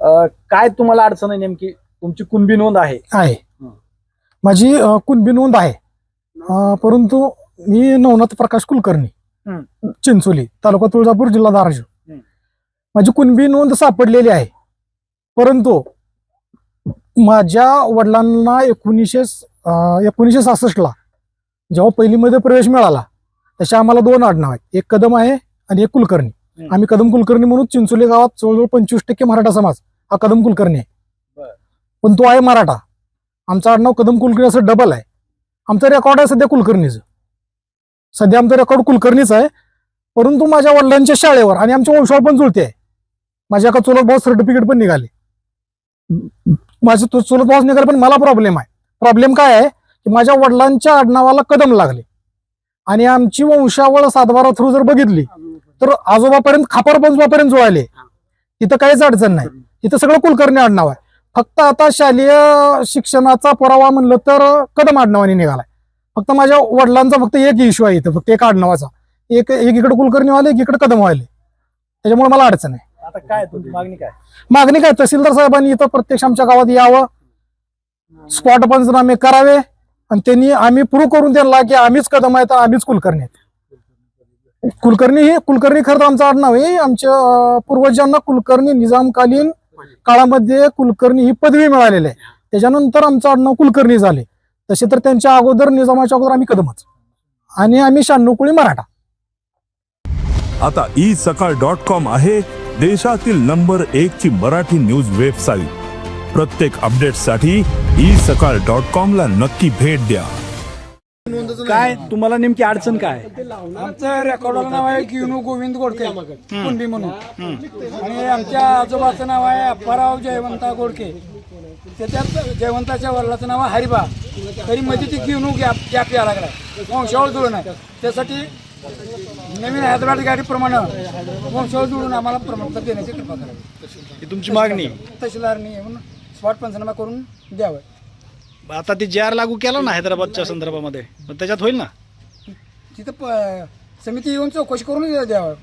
अं, काय तुम्हाला अडचण आहे नेमकी? तुमची कुणबी नोंद आहे. आहे. हं. माझी अ, कुणबी नोंद आहे. अ, परंतु मी नवनाथ प्रकाश कुलकर्णी. चिंचोली तालुका तुळजापूर जिल्हा धाराशिव. हं. माझी कुणबी नोंद सापडलेली आहे. परंतु माझ्या वडिलांना एकोणीसशे एकोणीसशे सहासष्टला जेव्हा पहिलीमध्ये प्रवेश मिळाला तसे आम्हाला दोन आडनाव आहेत. एक कदम आहे आणि एक कुलकर्णी. हं. आम्ही आम्ही कदम कुलकर्णी म्हणून चिंचोली गावात जवळजवळ पंचवीस टक्के मराठा समाज. हा कदम कुलकर्णी आहे. पण तो आहे मराठा. आमचं आडनाव कदम कुलकर्णी असं डबल आहे. आमचं रेकॉर्ड आहे सध्या कुलकर्णीचं. सध्या आमचं रेकॉर्ड कुलकर्णीच आहे. परंतु माझ्या वडिलांच्या शाळेवर आणि आमच्या वंशावर पण जुळते. आहे माझ्या एका चुलत भाऊ सर्टिफिकेट पण निघाले. माझे तो चुलत भाऊ निघाले पण मला प्रॉब्लेम आहे. प्रॉब्लेम काय आहे? की माझ्या वडिलांच्या आडनावाला कदम लागले. आणि आमची वंशावळ सातबारा थ्रू जर बघितली तर आजोबापर्यंत खापर पंजोबापर्यंत जुळाले तिथं काहीच अडचण नाही. तिथं सगळं कुलकर्णी आडनाव आहे. फक्त आता शालेय शिक्षणाचा पुरावा म्हणलं तर कदम आडनावाने निघालाय. फक्त माझ्या वडिलांचा फक्त एक इश्यू आहे इथं फक्त एक आडनावाचा. एक एक इकडे कुलकर्णी वाले एक इकडे कदम वाले त्याच्यामुळे मला अडचण आहे. आता काय मागणी काय? मागणी काय? तहसीलदार साहेबांनी इथं प्रत्यक्ष आमच्या गावात यावं. स्पॉट पंचनामे करावे. आणि त्यांनी आम्ही प्रूव्ह करून त्यांना की आम्हीच कदम आहे तर आम्हीच कुलकर्णी आहेत. कुलकर्णी हे कुलकर्णी खरं तर आमचं आडनाव आहे. आमच्या पूर्वजांना कुलकर्णी निजामकालीन काळामध्ये कुलकर्णी ही पदवी मिळालेली आहे. त्याच्यानंतर आमचं आडनाव कुलकर्णी झाले. तसे तर त्यांच्या अगोदर निजामाच्या अगोदर आम्ही कदमच. आणि आम्ही शहाण्णव कुळी मराठा. आता ई सकाळ डॉट कॉम आहे देशातील नंबर एक ची मराठी न्यूज वेबसाईट प्रत्येक अपडेटसाठी ई सकाळ डॉट कॉम ला नक्की भेट द्या. काय तुम्हाला नेमकी अडचण काय? आमचं रेकॉर्डर नाव आहे किनू गोविंद गोडके कुंडी म्हणून. आणि आमच्या आजोबाचं नाव आहे अप्पाराव जयवंता गोडके. त्याच्यात जयवंताच्या वडिलाचं नाव आहे हरिबा. तरी मध्ये ती किनू गॅप गॅप यायला लागला. वंशावळ जुळून आहे त्यासाठी नवीन हैदराबाद गाडीप्रमाणे वंशावळ जुळून आम्हाला प्रमाणपत्र देण्याची कृपा करावी. ही तुमची मागणी. तहसीलदारनी येऊन स्पॉट पंचनामा करून द्यावं. आता ते जे आर लागू केला ना हैदराबादच्या संदर्भामध्ये. पण त्याच्यात होईल ना? तिथं प- समिती येऊन चौकशी करून द्यावं.